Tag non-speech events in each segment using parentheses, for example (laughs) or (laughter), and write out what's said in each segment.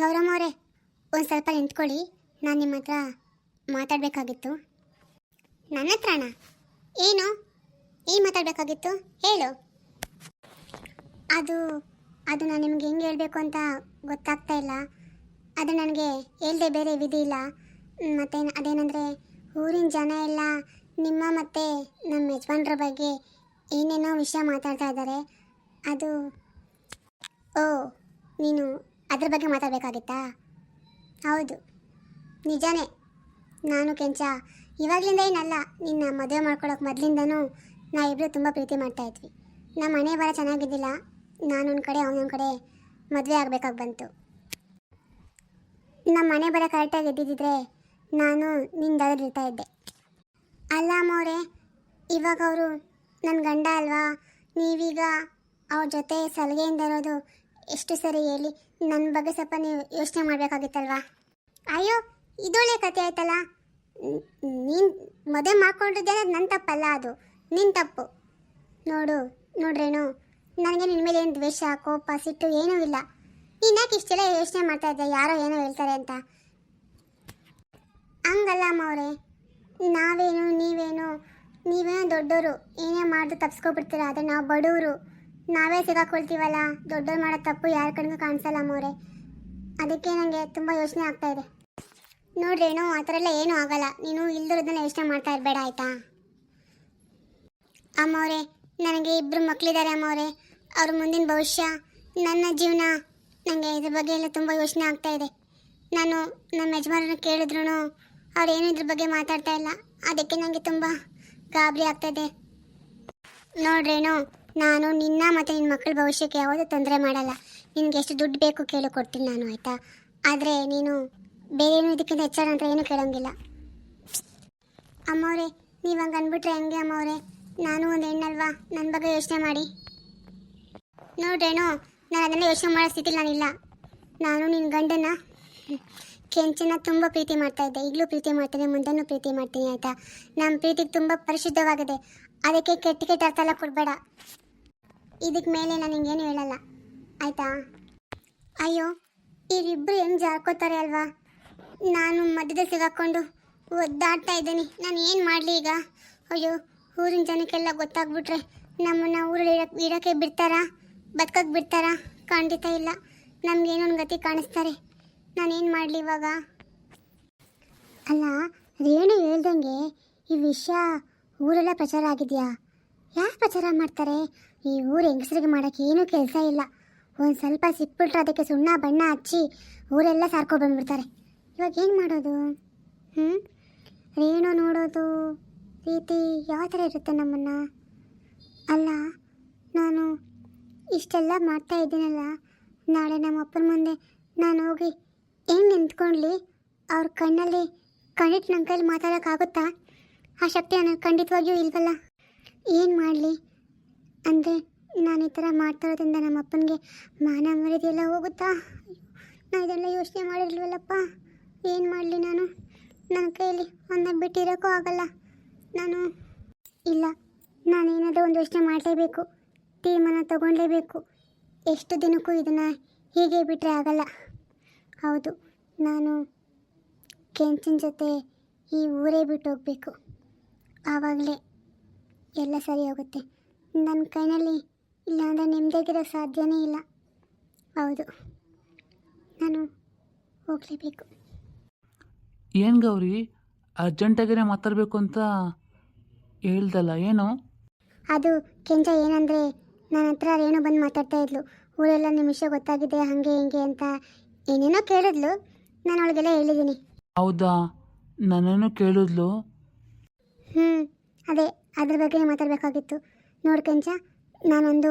ಗೌರಮ್ಮ ಅವರೇ, ಒಂದು ಸ್ವಲ್ಪ ನಿಂತ್ಕೊಳ್ಳಿ. ನಾನು ನಿಮ್ಮ ಹತ್ರ ಮಾತಾಡಬೇಕಾಗಿತ್ತು. ನನ್ನ ಹತ್ರನಾ? ಏನು? ಏನು ಮಾತಾಡಬೇಕಾಗಿತ್ತು? ಹೇಳು. ಅದು ಅದು ನಾನು ನಿಮ್ಗೆ ಹೆಂಗೆ ಹೇಳಬೇಕು ಅಂತ ಗೊತ್ತಾಗ್ತಾ ಇಲ್ಲ. ಅದು ನನಗೆ ಹೇಳದೆ ಬೇರೆ ವಿಧಿ ಇಲ್ಲ. ಮತ್ತು ಅದೇನಂದರೆ, ಊರಿನ ಜನ ಎಲ್ಲ ನಿಮ್ಮ ಮತ್ತು ನಮ್ಮ ಯಜಮಾನ್ರ ಬಗ್ಗೆ ಏನೇನೋ ವಿಷಯ ಮಾತಾಡ್ತಾ ಇದ್ದಾರೆ. ಅದು, ಓ, ನೀನು ಅದ್ರ ಬಗ್ಗೆ ಮಾತಾಡಬೇಕಾಗಿತ್ತಾ? ಹೌದು. ನಿಜಾನೇ. ನಾನು ಕೆಂಚ ಇವಾಗಲಿಂದ ಏನಲ್ಲ, ನಿನ್ನ ಮದುವೆ ಮಾಡ್ಕೊಳಕ್ಕೆ ಮೊದಲಿಂದನೂ ನಾವಿಬ್ಬರು ತುಂಬ ಪ್ರೀತಿ ಮಾಡ್ತಾ ಇದ್ವಿ. ನಮ್ಮ ಮನೆ ಬರ ಚೆನ್ನಾಗಿದ್ದಿಲ್ಲ ನಾನೊಂದು ಕಡೆ ಅವನೊಂದು ಕಡೆ ಮದುವೆ ಆಗಬೇಕಾಗಿ ಬಂತು. ನಮ್ಮ ಮನೆ ಬರ ಕರೆಕ್ಟಾಗಿ ಇದ್ದಿದ್ದಿದ್ರೆ ನಾನು ನಿನ್ನ ಇರ್ತಾ ಇದ್ದೆ. ಅಲ್ಲ ಅಮ್ಮವ್ರೆ, ಇವಾಗ ಅವರು ನನ್ನ ಗಂಡ ಅಲ್ವಾ? ನೀವೀಗ ಅವ್ರ ಜೊತೆ ಸಲಿಗೆಯಿಂದ ಇರೋದು ಎಷ್ಟು ಸರಿ ಹೇಳಿ ನನ್ನ ಬಗ್ಗೆ ಸ್ವಲ್ಪ ನೀವು ಯೋಚನೆ ಮಾಡಬೇಕಾಗಿತ್ತಲ್ವಾ? ಅಯ್ಯೋ, ಇದೊಳ್ಳೆ ಕತೆ ಆಯ್ತಲ್ಲ. ನೀನು ಮದುವೆ ಮಾಡ್ಕೊಂಡಿದ್ದೆ ನನ್ನ ತಪ್ಪಲ್ಲ ಅದು. ನಿನ್ನ ತಪ್ಪು. ನೋಡು, ನೋಡ್ರೇನು, ನನಗೆ ನಿನ್ನ ಮೇಲೆ ಏನು ದ್ವೇಷ, ಕೋಪ, ಸಿಟ್ಟು ಏನೂ ಇಲ್ಲ. ನೀನು ಯಾಕೆ ಇಷ್ಟೆಲ್ಲ ಯೋಚನೆ ಮಾಡ್ತಾ ಇದ್ದೆ? ಯಾರೋ ಏನೋ ಹೇಳ್ತಾರೆ ಅಂತ. ಹಂಗಲ್ಲ ಅಮ್ಮವ್ರೆ ನಾವೇನು, ನೀವೇನು, ನೀವೇನೋ ದೊಡ್ಡವರು ಏನೇ ಮಾಡಿದ್ರು ತಪ್ಸ್ಕೊಬಿಡ್ತೀರ. ಆದರೆ ನಾವು ಬಡವರು ನಾವೇ ಸಿಗಾಕೊಳ್ತೀವಲ್ಲ? ದೊಡ್ಡವ್ರು ಮಾಡೋ ತಪ್ಪು ಯಾರ ಕಡೆಗೂ ಕಾಣಿಸಲ್ಲ ಅಮ್ಮವ್ರೆ ಅದಕ್ಕೆ ನನಗೆ ತುಂಬ ಯೋಚನೆ ಆಗ್ತಾ ಇದೆ. ನೋಡ್ರೇನು ಆ ಥರ ಎಲ್ಲ ಏನೂ ಆಗಲ್ಲ. ನೀನು ಇಲ್ದಿರೋದನ್ನ ಯೋಚನೆ ಮಾಡ್ತಾ ಇರಬೇಡ, ಆಯಿತಾ? ಅಮ್ಮವ್ರೆ ನನಗೆ ಇಬ್ಬರು ಮಕ್ಕಳಿದ್ದಾರೆ ಅಮ್ಮವ್ರೆ ಅವ್ರ ಮುಂದಿನ ಭವಿಷ್ಯ, ನನ್ನ ಜೀವನ. ನನಗೆ ಇದ್ರ ಬಗ್ಗೆ ಎಲ್ಲ ತುಂಬ ಯೋಚನೆ ಆಗ್ತಾ ಇದೆ. ನಾನು ನಮ್ಮ ಯಜಮಾನರನ್ನ ಕೇಳಿದ್ರು ಅವ್ರು ಏನು ಇದ್ರ ಬಗ್ಗೆ ಮಾತಾಡ್ತಾ ಇಲ್ಲ. ಅದಕ್ಕೆ ನನಗೆ ತುಂಬ ಗಾಬರಿ ಆಗ್ತಾ ಇದೆ. ನೋಡ್ರೇನು ನಾನು ನಿನ್ನ ಮತ್ತು ನಿನ್ನ ಮಕ್ಕಳ ಭವಿಷ್ಯಕ್ಕೆ ಯಾವುದೂ ತೊಂದರೆ ಮಾಡಲ್ಲ. ನಿನಗೆ ಎಷ್ಟು ದುಡ್ಡು ಬೇಕು ಕೇಳು ಕೊಡ್ತೀನಿ ನಾನು, ಆಯಿತಾ? ಆದರೆ ನೀನು ಬೇರೆ ಏನು ಇದಕ್ಕಿಂತ ಹೆಚ್ಚಾರ ಅಂತ ಏನು ಕೇಳೋಂಗಿಲ್ಲ. ಅಮ್ಮವ್ರೆ, ನೀವು ಹಂಗೆ ಅಂದ್ಬಿಟ್ರೆ ಹೆಂಗೆ ಅಮ್ಮವ್ರೆ? ನಾನು ಒಂದು ಹೆಣ್ಣಲ್ವಾ? ನನ್ನ ಬಗ್ಗೆ ಯೋಚನೆ ಮಾಡಿ. ನೋಡ್ರೇನು, ನಾನು ಅದನ್ನೇ ಯೋಚನೆ ಮಾಡೋ ಸ್ಥಿತಿ ನಾನಿಲ್ಲ ನಾನು ನಿನ್ನ ಗಂಡನ ಕೆಂಚನ ತುಂಬ ಪ್ರೀತಿ ಮಾಡ್ತಾ ಇದ್ದೆ. ಈಗಲೂ ಪ್ರೀತಿ ಮಾಡ್ತೇನೆ, ಮುಂದೆನೂ ಪ್ರೀತಿ ಮಾಡ್ತೀನಿ, ಆಯಿತಾ? ನಮ್ಮ ಪ್ರೀತಿಗೆ ತುಂಬ ಪರಿಶುದ್ಧವಾಗಿದೆ. ಅದಕ್ಕೆ ಕೆಟ್ಟ ಕೆಟ್ಟ ಅರ್ಥ ಎಲ್ಲ ಕೊಡಬೇಡ. ಇದಕ್ಕೆ ಮೇಲೆ ನಾನು ಹಿಂಗೇನು ಹೇಳಲ್ಲ. ಆಯಿತಾ? ಅಯ್ಯೋ ಇವರಿಬ್ಬರು ಹೆಂಗೆ ಜಾರ್ಕೋತಾರೆ ಅಲ್ವಾ? ನಾನು ಮಧ್ಯದಲ್ಲಿ ಸಿಗಾಕೊಂಡು ಒದ್ದಾಡ್ತಾ ಇದ್ದೀನಿ. ನಾನು ಏನು ಮಾಡಲಿ ಈಗ? ಅಯ್ಯೋ, ಊರಿನ ಜನಕ್ಕೆಲ್ಲ ಗೊತ್ತಾಗ್ಬಿಟ್ರೆ ನಮ್ಮನ್ನ ಊರಲ್ಲಿ ಇಡಕ್ಕೆ ಇಡೋಕ್ಕೆ ಬಿಡ್ತಾರಾ? ಬದುಕಕ್ಕೆ ಬಿಡ್ತಾರಾ? ಖಂಡಿತ ಇಲ್ಲ. ನಮಗೇನೊಂದು ಗತಿ ಕಾಣಿಸ್ತಾರೆ. ನಾನೇನು ಮಾಡಲಿ ಇವಾಗ? ಅಲ್ಲ, ರೇಣು ಹೇಳ್ದಂಗೆ ಈ ವಿಷಯ ಊರೆಲ್ಲ ಪ್ರಚಾರ ಆಗಿದೆಯಾ? ಯಾರು ಪ್ರಚಾರ ಮಾಡ್ತಾರೆ? ಈ ಊರು ಹೆಂಗಸರಿಗೆ ಮಾಡೋಕ್ಕೆ ಏನೂ ಕೆಲಸ ಇಲ್ಲ. ಒಂದು ಸ್ವಲ್ಪ ಸಿಕ್ಬಿಟ್ರೆ ಅದಕ್ಕೆ ಸುಣ್ಣ, ಬಣ್ಣ ಹಚ್ಚಿ ಊರೆಲ್ಲ ಸಾರ್ಕೊಬಂದ್ಬಿಡ್ತಾರೆ ಇವಾಗ ಏನು ಮಾಡೋದು? ಹ್ಞೂ ರೇಣು ನೋಡೋದು? ರೀತಿ ಯಾವ ಥರ ಇರುತ್ತೆ ನಮ್ಮನ್ನು? ಅಲ್ಲ, ನಾನು ಇಷ್ಟೆಲ್ಲ ಮಾಡ್ತಾ ಇದ್ದೀನಲ್ಲ. ನಾಳೆ ನಮ್ಮ ಅಪ್ಪನ ಮುಂದೆ ನಾನು ಹೋಗಿ ಹೆಂಗೆ ನಿಂತ್ಕೊಳ್ಲಿ ಅವ್ರ ಕಣ್ಣಲ್ಲಿ ಕಣ್ಣಿಟ್ಟು ನನ್ನ ಕೈಲಿ ಮಾತಾಡೋಕ್ಕಾಗುತ್ತಾ ಆ ಶಕ್ತಿ ನನಗೆ ಖಂಡಿತವಾಗಿಯೂ ಇಲ್ವಲ್ಲ? ಏನು ಮಾಡಲಿ? ಅಂದರೆ ನಾನು ಈ ಥರ ಮಾಡ್ತಾ ಇರೋದ್ರಿಂದ ನಮ್ಮ ಅಪ್ಪನಿಗೆ ಮಾನ ಮರ್ಯಾದೆಲ್ಲ ಹೋಗುತ್ತಾ? ನಾನು ಇದೆಲ್ಲ ಯೋಚನೆ ಮಾಡಿರಲ್ವಲ್ಲಪ್ಪ ಏನು ಮಾಡಲಿ ನಾನು? ನನ್ನ ಕೈಯಲ್ಲಿ ಒಂದ ಬಿಟ್ಟಿರೋಕ್ಕೂ ಆಗಲ್ಲ. ನಾನು ಇಲ್ಲ, ನಾನೇನಾದರೂ ಒಂದು ಯೋಚನೆ ಮಾಡಲೇಬೇಕು. ತೀರ್ಮಾನ ತಗೊಳ್ಳೇಬೇಕು ಎಷ್ಟು ದಿನಕ್ಕೂ ಇದನ್ನು ಹೀಗೆ ಬಿಟ್ಟರೆ ಆಗಲ್ಲ. ಹೌದು, ನಾನು ಕೆಂಚಿನ ಜೊತೆ ಈ ಊರೇ ಬಿಟ್ಟು ಹೋಗಬೇಕು. ಆವಾಗಲೇ ಎಲ್ಲ ಸರಿ ಹೋಗುತ್ತೆ. ನನ್ನ ಕೈನಲ್ಲಿ ಇಲ್ಲಾಂದರೆ ನೆಮ್ಮದಿಯಾಗಿರೋ ಸಾಧ್ಯನೇ ಇಲ್ಲ. ಹೌದು ನಾನು ಹೋಗಲೇಬೇಕು. ಏನು ಗೌರಿ? ಅರ್ಜೆಂಟಾಗಿನೇ ಮಾತಾಡಬೇಕು ಅಂತ ಹೇಳ್ದಲ್ಲ ಏನು? ಅದು ಕೆಂಚ ಏನಂದರೆ ನನ್ನ ಹತ್ರ ರೇಣು ಬಂದು ಮಾತಾಡ್ತಾ ಇದ್ಲು. ಊರೆಲ್ಲ ನಿಮ್ಮ ವಿಷಯ ಗೊತ್ತಾಗಿದೆ ಹಾಗೆ ಹಿಂಗೆ ಅಂತ ಏನೇನೋ ಕೇಳಿದ್ಲು. ನಾನು ಅವಳಿಗೆಲ್ಲ ಹೇಳಿದ್ದೀನಿ. ಹೌದಾ? ನನ್ನನ್ನು ಕೇಳಿದ್ಲು? ಹ್ಞೂ ಅದೇ ಅದ್ರ ಬಗ್ಗೆ ಮಾತಾಡಬೇಕಾಗಿತ್ತು. ನೋಡಿ ಕಂಚ ನಾನೊಂದು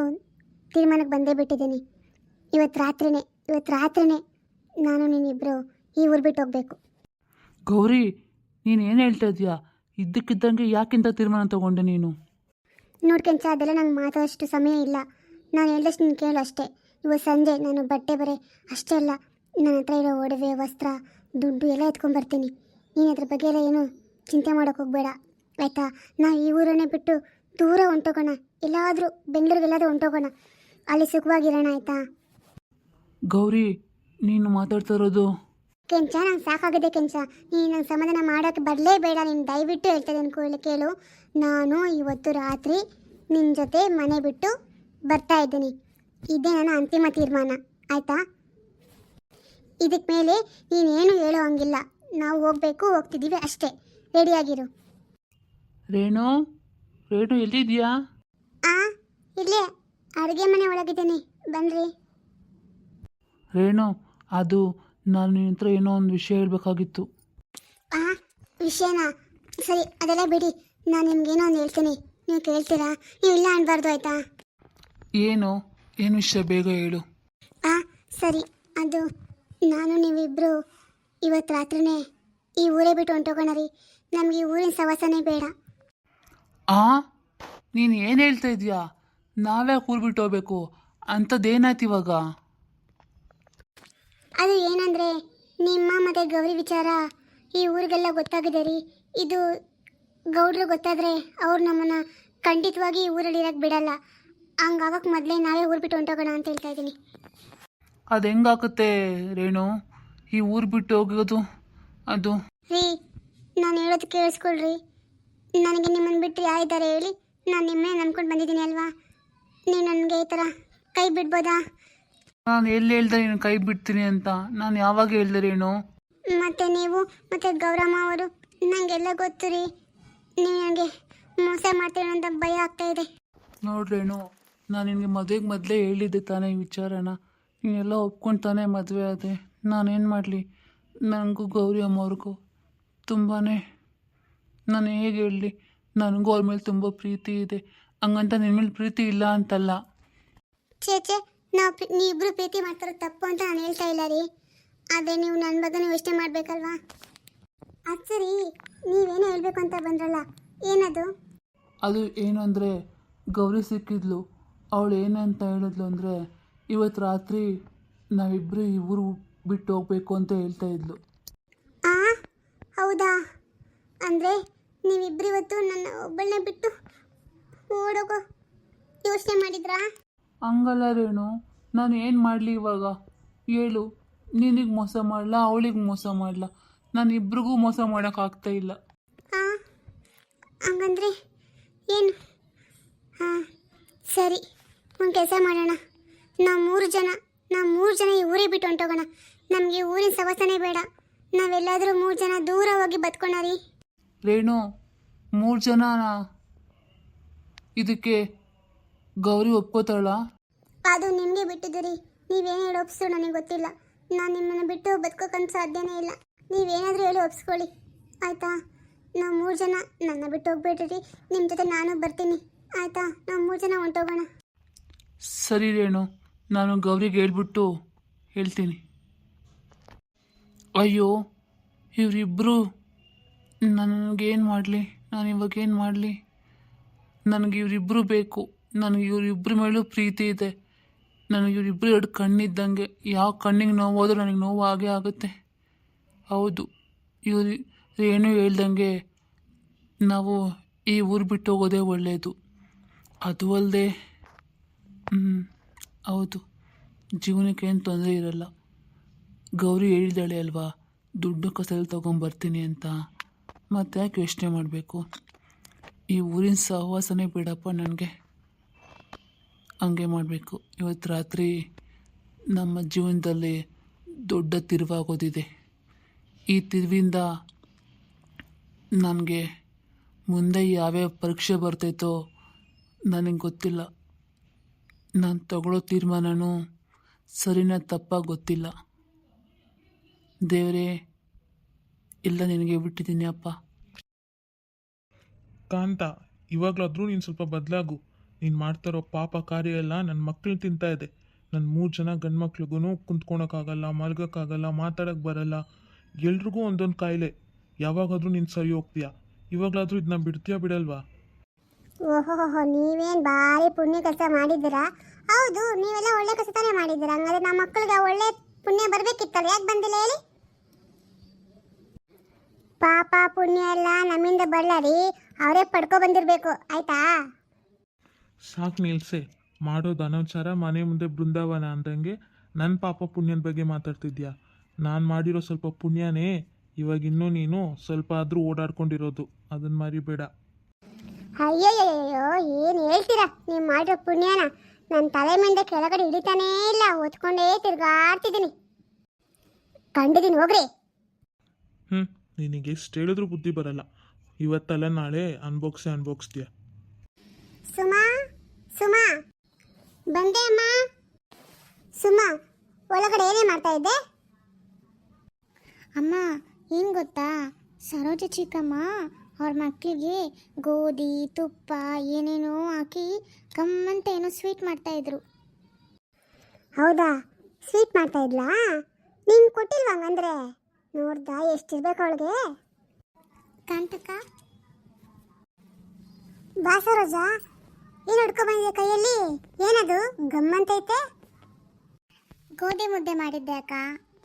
ತೀರ್ಮಾನಕ್ಕೆ ಬಂದೇ ಬಿಟ್ಟಿದ್ದೀನಿ. ಇವತ್ತು ರಾತ್ರಿನೇ ಇವತ್ತು ರಾತ್ರಿನೇ ನಾನು ನೀನಿಬ್ಬರು ಈ ಊರು ಬಿಟ್ಟು ಹೋಗಬೇಕು. ಗೌರಿ ನೀನು ಏನು ಹೇಳ್ತಾ ಇದೀಯಾ ಇದ್ದಕ್ಕಿದ್ದಂಗೆ ಯಾಕಿಂತ ತೀರ್ಮಾನ ತಗೊಂಡೆ ನೀನು? ನೋಡ್ಕೊಂಚ ಕೆಂಚ ಅದೆಲ್ಲ ನಂಗೆ ಮಾತಾಡೋಷ್ಟು ಸಮಯ ಇಲ್ಲ. ನಾನು ಹೇಳಿದಷ್ಟು ನೀನು ಕೇಳು ಅಷ್ಟೇ. ಇವತ್ತು ಸಂಜೆ ನಾನು ಬಟ್ಟೆ ಬರೆ ಅಷ್ಟೇ ಅಲ್ಲ. ನನ್ನ ಹತ್ರ ಇರೋ ಒಡವೆ ವಸ್ತ್ರ ದುಡ್ಡು ಎಲ್ಲ ಎತ್ಕೊಂಡ್ಬರ್ತೀನಿ ನೀನು ಅದ್ರ ಬಗ್ಗೆ ಎಲ್ಲ ಏನು ಚಿಂತೆ ಮಾಡೋಕೆ ಹೋಗಬೇಡ. ಆಯಿತಾ? ನಾ ಈ ಊರನ್ನೇ ಬಿಟ್ಟು ದೂರ ಹೊಂಟೋಗೋಣ. ಎಲ್ಲಾದರೂ ಬೆಂಗಳೂರಿಗೆಲ್ಲಾದರೂ ಹೊಂಟೋಗೋಣ. ಅಲ್ಲಿ ಸುಖವಾಗಿರೋಣ ಆಯಿತಾ? ಗೌರಿ ನೀನು ಮಾತಾಡ್ತಾ ಇರೋದು? ಕೆಂಚ ನಂಗೆ ಸಾಕಾಗಿದೆ ಕೆಂಚ. ನೀನು ನಂಗೆ ಸಮಾಧಾನ ಮಾಡೋಕ್ಕೆ ಬರಲೇಬೇಡ ನೀನು ದಯವಿಟ್ಟು ಹೇಳ್ತಾ ಇದ್ದೀನಿ ಕೂಡಲೇ ಕೇಳು. ನಾನು ಇವತ್ತು ರಾತ್ರಿ ನಿನ್ನ ಜೊತೆ ಮನೆ ಬಿಟ್ಟು ಬರ್ತಾ ಇದ್ದೀನಿ. ಇದೇ ನನ್ನ ಅಂತಿಮ ತೀರ್ಮಾನ. ಆಯಿತಾ? ಇದಕ್ಕೆ ಮೇಲೆ ನೀನೇನು ಹೇಳೋ ಹಂಗಿಲ್ಲ. ನಾವು ಹೋಗಬೇಕು ಹೋಗ್ತಿದ್ದೀವಿ ಅಷ್ಟೇ. ರೆಡಿಯಾಗಿರು ರೇಣು ರೇಣು ಎಲ್ಲಿದ್ಯಾ? ಆ ಇಲ್ಲೇ ಅಡುಗೆ ಮನೆ ಒಳಗಿದ್ದೀನಿ ಬನ್ರಿ. ರೇಣು ಅದು ನಾನು ನಿನ್ನ ಹತ್ರ ಏನೋ ಒಂದು ವಿಷಯ ಹೇಳಬೇಕಾಗಿತ್ತು. ಆ ವಿಷಯನಾ? ಸರಿ ಅದೆಲ್ಲ ಬಿಡಿ ನಾನು ನಿಮ್ಗೇನೋ ಒಂದು ಹೇಳ್ತೀನಿ. ನೀವು ಕೇಳ್ತೀರಾ? ನೀವು ಇಲ್ಲ ಅನ್ಬಾರ್ದು ಆಯ್ತಾ? ಏನು? ಏನು ವಿಷಯ ಬೇಗ ಹೇಳು. ಆ ಸರಿ ಅದು ನಾನು ನೀವಿಬ್ಬರು ಇವತ್ತು ರಾತ್ರಿನೇ ಈ ಊರೇ ಬಿಟ್ಟು ಹೊಂಟೋಗೋಣ ರೀ. ನಮಗೆ ಈ ಊರಿನ ಸವಾಸನೇ ಬೇಡ. ಆ? ನೀನು ಏನು ಹೇಳ್ತಾ ಇದೀಯಾ? ನಾವೇ ಕೂರ್ಬಿಟ್ಟು ಬಿಟ್ಟು ಹೋಗ್ಬೇಕು. ಅಂಥದ್ದೇನಾಯ್ತು ಇವಾಗ? ಅದು ಏನಂದ್ರೆ ನಿಮ್ಮ ಮತ್ತೆ ಗೌರಿ ವಿಚಾರ ಈ ಊರಿಗೆಲ್ಲ ಗೊತ್ತಾಗಿದೆ ರೀ. ಇದು ಗೌಡ್ರು ಗೊತ್ತಾದರೆ ಅವ್ರು ನಮ್ಮನ್ನು ಖಂಡಿತವಾಗಿ ಈ ಊರಲ್ಲಿ ಇರೋಕ್ಕೆ ಬಿಡಲ್ಲ. ಹಂಗಾಗಕ್ ಮೊದಲೇ ನಾವೇ ಊರ್ ಬಿಟ್ಟು ಹೊಂಟೋಗೋಣ ಅಂತ ಹೇಳ್ತಾ ಇದ್ದೀನಿ. ಅದು ಹೆಂಗಾಗುತ್ತೆ ರೇಣು? ಈ ಊರು ಬಿಟ್ಟು ಹೋಗೋದು ಅದು? ರೀ ನಾನು ಹೇಳೋದು ಕೇಳಿಸ್ಕೊಳ್ರಿ. ನನಗೆ ನಿಮ್ಮನ್ನು ಬಿಟ್ಟು ಯಾರಿದ್ದಾರೆ ಹೇಳಿ? ನಾನು ನಿಮ್ಮೇ ನಂಬ್ಕೊಂಡು ಬಂದಿದ್ದೀನಿ ಅಲ್ವಾ? ನೀನು ನನಗೆ ಈ ಥರ ಕೈ ಬಿಡ್ಬೋದಾ? ನಾನು ಎಲ್ಲಿ ಹೇಳ್ದೆ ನೀನು ಕೈ ಬಿಡ್ತೀನಿ ಅಂತ? ನಾನು ಯಾವಾಗ ಹೇಳ್ದೆ ಮತ್ತೆ ಮತ್ತು ನೀವು ಮತ್ತೆ ಗೌರಮ್ಮ ಅವರು ನನಗೆಲ್ಲ ಗೊತ್ತು ರೀ. ನೀವು ನನಗೆ ಮೋಸ ಮಾಡ್ತೀರ ಅಂತ ಭಯ ಆಗ್ತಾ ಇದೆ. ನೋಡ್ರೇನು ನಾನು ನಿನಗೆ ಮದುವೆಗೆ ಮೊದಲೇ ಹೇಳಿದ್ದೆ ತಾನೇ ಈ ವಿಚಾರನ. ನೀನೆಲ್ಲ ಒಪ್ಕೊಂಡು ತಾನೇ ಮದುವೆ ಆದೆ. ನಾನೇನು ಮಾಡಲಿ? ನನಗೂ ಗೌರಿ ಅಮ್ಮವ್ರಿಗೂ ತುಂಬಾ ನಾನು ಹೇಗೆ ಹೇಳಲಿ ನನಗೂ ಅವ್ರ ಮೇಲೆ ತುಂಬ ಪ್ರೀತಿ ಇದೆ. ಹಂಗಂತ ನಿನ್ನ ಮೇಲೆ ಪ್ರೀತಿ ಇಲ್ಲ ಅಂತಲ್ಲ. ಛೇ ಛೇ ನಾವು ನೀವಿಬ್ರು ಪ್ರೀತಿ ಮಾಡ್ತಾರೆ ತಪ್ಪು ಅಂತ ನಾನು ಹೇಳ್ತಾ ಇಲ್ಲ ರೀ. ಆದರೆ ನೀವು ನನ್ನ ಬಗ್ಗೆ ನೀವು ಯೋಚನೆ ಮಾಡಬೇಕಲ್ವಾ? ಅದು ಸರಿ ನೀವೇನೋ ಹೇಳಬೇಕು ಅಂತ ಬಂದ್ರಲ್ಲ ಏನದು? ಅದು ಏನು ಅಂದರೆ ಗೌರಿ ಸಿಕ್ಕಿದ್ಲು. ಅವಳು ಏನಂತ ಹೇಳಿದ್ಲು ಅಂದರೆ ಇವತ್ತು ರಾತ್ರಿ ನಾವಿಬ್ಬರು ಈ ಊರು ಬಿಟ್ಟು ಹೋಗ್ಬೇಕು ಅಂತ ಹೇಳ್ತಾ ಇದ್ಲು. ಆ ಹೌದಾ? ಅಂದರೆ ನೀವಿಬ್ಬರು ಇವತ್ತು ನನ್ನ ಒಬ್ಬಳನ್ನೇ ಬಿಟ್ಟು ಓಡೋಗೋ ಯೋಚನೆ ಮಾಡಿದ್ರಾ? ಹಂಗಲ್ಲ ರೇಣು ನಾನು ಏನು ಮಾಡಲಿ ಇವಾಗ? ಹೇಳು ನಿನಗೆ ಮೋಸ ಮಾಡಲ ಅವಳಿಗೆ ಮೋಸ ಮಾಡಲ? ನಾನು ಇಬ್ರಿಗೂ ಮೋಸ ಮಾಡೋಕ್ಕಾಗ್ತಾ ಇಲ್ಲ. ಹಾಗಂದ್ರೆ ಹಂಗಂದ್ರೆ ಏನು? ಹಾಂ ಸರಿ ಒಂದು ಕೆಲಸ ಮಾಡೋಣ. ನಾವು ಮೂರು ಜನ ನಾವು ಮೂರು ಜನ ಈ ಊರೇ ಬಿಟ್ಟು ಹೊಂಟೋಗೋಣ. ನಮಗೆ ಊರಿನ ಸವಸನೆ ಬೇಡ. ನಾವೆಲ್ಲಾದರೂ ಮೂರು ಜನ ದೂರ ಹೋಗಿ ಬದುಕೋಣ ರೀ. ರೇಣು ಮೂರು ಜನ ಇದಕ್ಕೆ ಗೌರಿ ಒಪ್ಕೋತಾಳ? ಅದು ನಿಮಗೆ ಬಿಟ್ಟಿದ್ದೀರಿ ನೀವೇನು ಹೇಳಿ ಒಪ್ಸು ನನಗೆ ಗೊತ್ತಿಲ್ಲ. ನಾನು ನಿಮ್ಮನ್ನು ಬಿಟ್ಟು ಬದುಕೋಕ್ಕಂತ ಸಾಧ್ಯನೇ ಇಲ್ಲ. ನೀವೇನಾದರೂ ಹೇಳಿ ಒಪ್ಸ್ಕೊಳ್ಳಿ. ಆಯಿತಾ? ನಾವು ಮೂರು ಜನ ನನ್ನ ಬಿಟ್ಟು ಹೋಗ್ಬೇಡ್ರಿ ನಿಮ್ಮ ಜೊತೆ ನಾನು ಬರ್ತೀನಿ. ಆಯಿತಾ? ನಾವು ಮೂರು ಜನ ಹೊಂಟೋಗೋಣ. ಸರಿ ರೇಣು ನಾನು ಗೌರಿಗೆ ಹೇಳ್ಬಿಟ್ಟು ಹೇಳ್ತೀನಿ. ಅಯ್ಯೋ ಇವರಿಬ್ಬರು ನನಗೇನು ಮಾಡಲಿ? ನಾನು ಇವಾಗ ಏನು ಮಾಡಲಿ? ನನಗೆ ಇವರಿಬ್ಬರು ಬೇಕು. ನನಗೆ ಇವರಿಬ್ಬರ ಮೇಲೂ ಪ್ರೀತಿ ಇದೆ. ನನಗೆ ಇವರಿಬ್ಬರು ಎರಡು ಕಣ್ಣಿದ್ದಂಗೆ. ಯಾವ ಕಣ್ಣಿಗೆ ನೋವು ಹೋದ್ರೂ ನನಗೆ ನೋವು ಆಗೇ ಆಗುತ್ತೆ. ಹೌದು. ಇವರು ಏನು ಹೇಳ್ದಂಗೆ ನಾವು ಈ ಊರು ಬಿಟ್ಟು ಹೋಗೋದೇ ಒಳ್ಳೆಯದು ಅದು ಅಲ್ಲದೆ ಹೌದು. ಜೀವನಕ್ಕೆ ಏನು ತೊಂದರೆ ಇರಲ್ಲ. ಗೌರಿ ಹೇಳಿದಾಳೆ ಅಲ್ವಾ, ದುಡ್ಡು ಕಸಲ್ಲಿ ತೊಗೊಂಬರ್ತೀನಿ ಅಂತ. ಮತ್ತೆ ಯಾಕೆ ಯೋಚನೆ ಮಾಡಬೇಕು? ಈ ಊರಿನ ಸಹವಾಸನೇ ಬಿಡಪ್ಪ ನನಗೆ. ಹಂಗೆ ಮಾಡಬೇಕು. ಇವತ್ತು ರಾತ್ರಿ ನಮ್ಮ ಜೀವನದಲ್ಲಿ ದೊಡ್ಡ ತಿರುವಾಗೋದಿದೆ. ಈ ತಿರುವಿಂದ ನನಗೆ ಮುಂದೆ ಯಾವ್ಯಾವ ಪರೀಕ್ಷೆ ಬರ್ತೈತೋ ನನಗೆ ಗೊತ್ತಿಲ್ಲ. ನಾನು ತಗೊಳ್ಳೋ ತೀರ್ಮಾನನೂ ಸರಿನ ತಪ್ಪಾಗಿ ಗೊತ್ತಿಲ್ಲ. ದೇವರೇ ಎಲ್ಲ ನಿನಗೆ ಬಿಟ್ಟಿದ್ದೀನಿ ಅಪ್ಪ. ಕಾಂತ ಇವಾಗಲಾದರೂ ನೀನು ಸ್ವಲ್ಪ ಬದಲಾಗು. ನೀನು ಮಾಡ್ತಾರೋ ಪಾಪ ಕಾರ್ಯ ಎಲ್ಲ ನನ್ನ ಮಕ್ಕಳು ತಿಂತಾ ಇದೆ. ನನ್ನ ಮೂರು ಜನ ಗಂಡು ಮಕ್ಳಿಗೂ ಕುಂತ್ಕೊಳಕ್ಕಾಗಲ್ಲ ಮಲ್ಗೋಕ್ಕಾಗಲ್ಲ ಮಾತಾಡೋಕ್ಕೆ ಬರಲ್ಲ. ಎಲ್ರಿಗೂ ಒಂದೊಂದು ಕಾಯಿಲೆ. ಯಾವಾಗಾದರೂ ನೀನು ಸರಿ ಹೋಗ್ತೀಯಾ? ಇವಾಗಲಾದರೂ ಇದನ್ನ ಬಿಡ್ತೀಯಾ ಬಿಡಲ್ವಾ? ಓಹೋಹೋ ನೀವೇನು ಭಾರಿ ಪುಣ್ಯ ಕೆಲಸ ಮಾಡಿದ್ದೀರಾ? ಹೌದು ನೀವೆಲ್ಲ ಒಳ್ಳೆ ಕೆಲಸ ತಾನೇ ಮಾಡಿದ್ದೀರಾ? ಹಂಗಾದ್ರೆ ನಮ್ಮ ಮಕ್ಕಳಿಗೆ ಒಳ್ಳೆ ಪುಣ್ಯ ಬರಬೇಕಿತ್ತಲ್ಲ? ಯಾಕೆ ಬಂದಿಲ್ಲ ಹೇಳಿ? ಪಾಪ ಪುಣ್ಯ ಎಲ್ಲ ನಮ್ಮಿಂದ ಬಳ್ಳಾರಿ ಅವರೇ ಪಡ್ಕೊ ಬಂದಿರಬೇಕು ಆಯ್ತಾ? ಸಾಕು ನಿಲ್ಸೆ ಮಾಡೋದು ಅನಾಚಾರ ಮನೆ ಮುಂದೆ ಬೃಂದಾವನ ಅಂದಂಗೆ ನನ್ನ ಪಾಪ ಪುಣ್ಯದ ಬಗ್ಗೆ ಮಾತಾಡ್ತಿದ್ಯಾ? ನಾನು ಮಾಡಿರೋ ಸ್ವಲ್ಪ ಪುಣ್ಯನೇ ಇವಾಗ ಇನ್ನೂ ನೀನು ಸ್ವಲ್ಪ ಆದರೂ ಓಡಾಡ್ಕೊಂಡಿರೋದು ಅದನ್ನು ಮರಿಬೇಡ. ಅಯ್ಯಯ್ಯೋ ಏನು ಹೇಳ್ತೀರಾ? ನೀವು ಮಾಡಿರೋ ಪುಣ್ಯನ ನನ್ನ ತಲೆ ಮುಂದೆ ಕೆಳಗಡೆ ಹಿಡಿತಾನೇ ಇಲ್ಲ ಓದ್ಕೊಂಡೇ ತಿರ್ಗಾಡ್ತಿದ್ದೀನಿ. ಕಂಡಿದ್ದೀನಿ ಹೋಗ್ರಿ. ನಿನಗೆ ಎಷ್ಟು ಹೇಳಿದ್ರೂ ಬುದ್ಧಿ ಬರಲ್ಲ. ಇವತ್ತಲ್ಲ ನಾಳೆ ಅನ್ಬೋಕ್ಸೇ ಅನ್ಬೋಕ್ಸ್ತೀಯ ಸುಮಾ ಸುಮಾ. ಬಂದೆ ಅಮ್ಮ. ಸುಮಾ ಒಳಗಡೆ ಏನೇ ಮಾಡ್ತಾ ಇದ್ದೆ? ಅಮ್ಮ ಏನು ಗೊತ್ತಾ? ಸರೋಜ ಚಿಕ್ಕಮ್ಮ ಅವ್ರ ಮಕ್ಕಳಿಗೆ ಗೋಧಿ ತುಪ್ಪ ಏನೇನೋ ಹಾಕಿ ಕಮ್ಮಂತ ಏನೋ ಸ್ವೀಟ್ ಮಾಡ್ತಾ ಇದ್ರು. ಹೌದಾ? ಸ್ವೀಟ್ ಮಾಡ್ತಾ ಇದ್ಲಾ? ನೀನು ಕೊಟ್ಟಿಲ್ವಾ ಹಂಗಂದ್ರೆ? ನೋಡ್ದಾ ಎಷ್ಟಿರ್ಬೇಕು ಅವಳಿಗೆ? ಕಂಟಕ ಬಾಸ ರೋಜಾ ಏನು ಹಿಡ್ಕೊ ಬಂದಿದೆ ಕೈಯಲ್ಲಿ? ಏನದು ಗಮ್ಮಂತೈತೆ ಗೋಧಿ ಮುದ್ದೆ ಮಾಡಿದ್ದೆ ಅಕ್ಕ.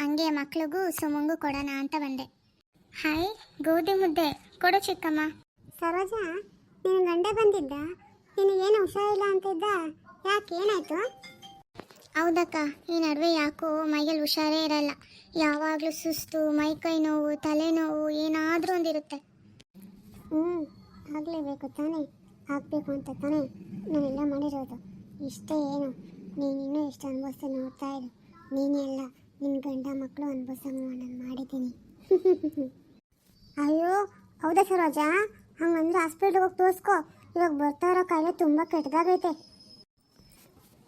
ಹಂಗೆ ಮಕ್ಳಿಗೂ ಸುಮಂಗು ಕೊಡೋಣ ಅಂತ ಬಂದೆ. ಹಾಯ್ ಗೋಧಿ ಮುದ್ದೆ. ಕೊಡು ಚಿಕ್ಕಮ್ಮ. ಸರೋಜ ನಿನ್ನ ಗಂಡ ಬಂದಿದ್ದ? ನಿನಗೇನು ಹುಷಾರಿಲ್ಲ ಅಂತಿದ್ದ? ಯಾಕೆ ಏನಾಯ್ತು? ಹೌದಕ್ಕ ಈ ನಡುವೆ ಯಾಕೋ ಮೈಯಲ್ಲಿ ಹುಷಾರೇ ಇರಲ್ಲ. ಯಾವಾಗಲೂ ಸುಸ್ತು ಮೈಕೈ ನೋವು ತಲೆನೋವು ಏನಾದರೂ ಒಂದಿರುತ್ತೆ. ಹ್ಞೂ ಆಗಲೇಬೇಕು ತಾನೇ. ಆಗಬೇಕು ಅಂತ ತಾನೇ ನಾನೆಲ್ಲ ಮಾಡಿರೋದು. ಇಷ್ಟೇ ಏನು ನೀನಿನ್ನೂ ಇನ್ನೂ ಎಷ್ಟು ಅನುಭವಿಸ್ತಾ ನೋಡ್ತಾ ಇರು. ನೀನೇ ಅಲ್ಲ ನಿನ್ನ ಗಂಡ ಮಕ್ಕಳು ಅನುಭವಿಸಂಗೆ ನಾನು ಮಾಡಿದ್ದೀನಿ. (laughs) ಅಯ್ಯೋ ಹೌದಾ ಸರೋಜ? ಹಂಗಂದ್ರೆ ಹಾಸ್ಪಿಟ್ಲಿಗೆ ಹೋಗಿ ತೋರಿಸ್ಕೋ. ಇವಾಗ ಬರ್ತಾ ಇರೋ ಕಾಯಿಲೆ ತುಂಬ ಕೆಟ್ಟದಾಗೈತೆ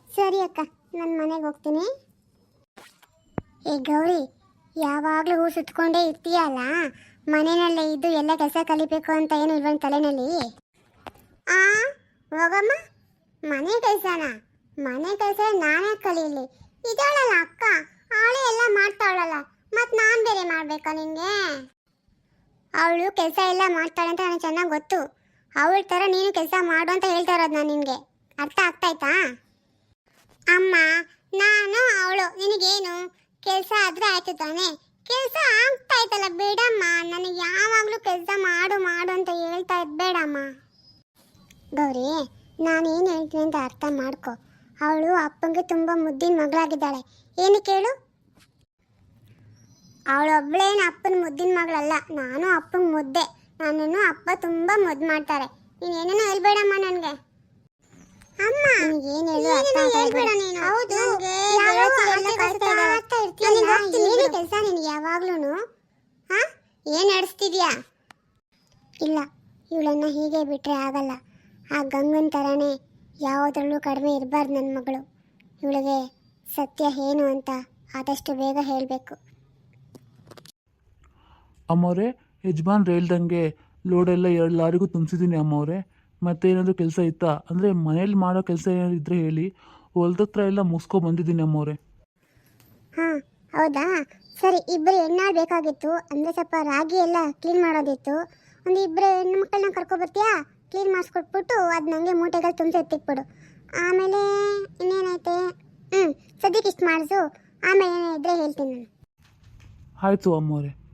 ಸರಿ ಅಕ್ಕ ನನ್ನ ಮನೆಗೆ ಹೋಗ್ತೀನಿ. ಏ ಗೌರಿ, ಯಾವಾಗಲೂ ಹೂ ಸುತ್ಕೊಂಡೇ ಇರ್ತೀಯಲ್ಲ ಮನೆಯಲ್ಲೇ ಇದ್ದು ಎಲ್ಲ ಕೆಲಸ ಕಲಿಬೇಕು ಅಂತ ಏನು ಇಲ್ವನ್ ತಲೆನಲ್ಲಿ? ಆ, ಹೋಗಮ್ಮ. ಮನೆ ಕೆಲಸನ? ಮನೆ ಕೆಲಸ ನಾನೇ ಕಲೀಲಿ. ಇದಾಳಲ್ಲ ಅಕ್ಕ? ಅವಳು ಎಲ್ಲ ಮಾಡ್ತಾವಳಲ್ಲ ಮತ್ತು ನಾನು ಬೇರೆ ಮಾಡಬೇಕಾ ನಿನಗೆ ಅವಳು ಕೆಲಸ ಎಲ್ಲ ಮಾಡ್ತಾಳೆ ಅಂತ ನನಗೆ ಚೆನ್ನಾಗಿ ಗೊತ್ತು. ಅವಳ ಥರ ನೀನು ಕೆಲಸ ಮಾಡು ಅಂತ ಹೇಳ್ತಾ ಇರೋದು ನಾನು ನಿನಗೆ. ಅರ್ಥ ಆಗ್ತಾಯ್ತಾ ಅಮ್ಮ, ನಾನು ಅವಳು. ನಿನಗೇನು? ಕೆಲಸ ಆದ್ರೆ ಆಯ್ತು ತಾನೆ? ಕೆಲಸ ಆಗ್ತಾ ಇತ್ತಲ್ಲ ಬೇಡಮ್ಮ. ನನಗೆ ಯಾವಾಗಲೂ ಕೆಲಸ ಮಾಡು ಮಾಡು ಅಂತ ಹೇಳ್ತಾ ಇದ್ ಬೇಡಮ್ಮ. ಗೌರಿ ಏನು ಹೇಳ್ತೀನಿ ಅಂತ ಅರ್ಥ ಮಾಡ್ಕೊ. ಅವಳು ಅಪ್ಪಂಗೆ ತುಂಬ ಮುದ್ದಿನ ಮಗಳಾಗಿದ್ದಾಳೆ. ಏನು ಕೇಳು? ಅವಳೊಬ್ಳೇನು ಅಪ್ಪನ ಮುದ್ದಿನ ಮಗಳಲ್ಲ. ನಾನು ಅಪ್ಪಂಗೆ ಮುದ್ದೆ. ನನ್ನನ್ನು ಅಪ್ಪ ತುಂಬ ಮುದ್ದು ಮಾಡ್ತಾರೆ. ನೀನೇನೇನೋ ಹೇಳ್ಬೇಡಮ್ಮ ನನಗೆ ಅಮ್ಮ ಏನು ಹೇಳು ಅರ್ಥ ಹೇಳ್ಬೇಡ ನೀನು ಹೌದು ಏನು ಕೆಲಸ ನಿನಗೆ ಯಾವಾಗ್ಲೂ ಹಾ? ಏನು ನಡೆಸ್ತಿದ್ಯಾ? ಇಲ್ಲ ಇವಳನ್ನ ಹೀಗೆ ಬಿಟ್ರೆ ಆಗಲ್ಲ. ಆ ಗಂಗನ್ ಥರನೇ ಯಾವುದ್ರಲ್ಲೂ ಕಡಿಮೆ ಇರಬಾರ್ದು ನನ್ನ ಮಗಳು. ಇವಳಿಗೆ ಸತ್ಯ ಏನು ಅಂತ ಆದಷ್ಟು ಬೇಗ ಹೇಳಬೇಕು. ಅಮ್ಮವ್ರೆ ಯಜಮಾನ್ ರೈಲ್ದಂಗೆ ಲೋಡೆಲ್ಲ ಎಲ್ಲರಿಗೂ ತುಂಬಿಸಿದ್ದೀನಿ ಅಮ್ಮವ್ರೆ. ಮತ್ತೇನಾದರೂ ಕೆಲಸ ಇತ್ತಾ? ಅಂದರೆ ಮನೇಲಿ ಮಾಡೋ ಕೆಲಸ ಏನಾದ್ರು ಇದ್ದರೆ ಹೇಳಿ. ಹೊಲ್ದತ್ರ ಎಲ್ಲ ಮುಗಿಸ್ಕೊ ಬಂದಿದ್ದೀನಿ ಅಮ್ಮವ್ರೆ. ಹಾಂ ಹೌದಾ? ಸರಿ ಇಬ್ಬರು ಹೆಣ್ಣಾಳು ಬೇಕಾಗಿತ್ತು. ಅಂದರೆ ಸ್ವಲ್ಪ ರಾಗಿ ಎಲ್ಲ ಕ್ಲೀನ್ ಮಾಡೋದಿತ್ತು. ಒಂದು ಇಬ್ಬರು ಹೆಣ್ಣು ಮಕ್ಕಳನ್ನ ಕರ್ಕೊಬರ್ತೀಯಾ? ಕ್ಲೀನ್ ಮಾಡಿಸ್ಕೊಟ್ಬಿಟ್ಟು ಅದು ನನಗೆ ಮೂಟೆಗಳು ತುಂಬಿಸಿ ಎತ್ತಿಕ್ಬಿಡು ಆಮೇಲೆ ಇನ್ನೇನೈತೆ ಹ್ಞೂ ಸದ್ಯಕ್ಕೆ ಇಷ್ಟು ಮಾಡಿಸು. ಆಮೇಲೆ ಏನೇ ಇದ್ದರೆ ಹೇಳ್ತೀನಿ ನಾನು. ಆಯಿತು ಅಮ್ಮವ್ರೆ.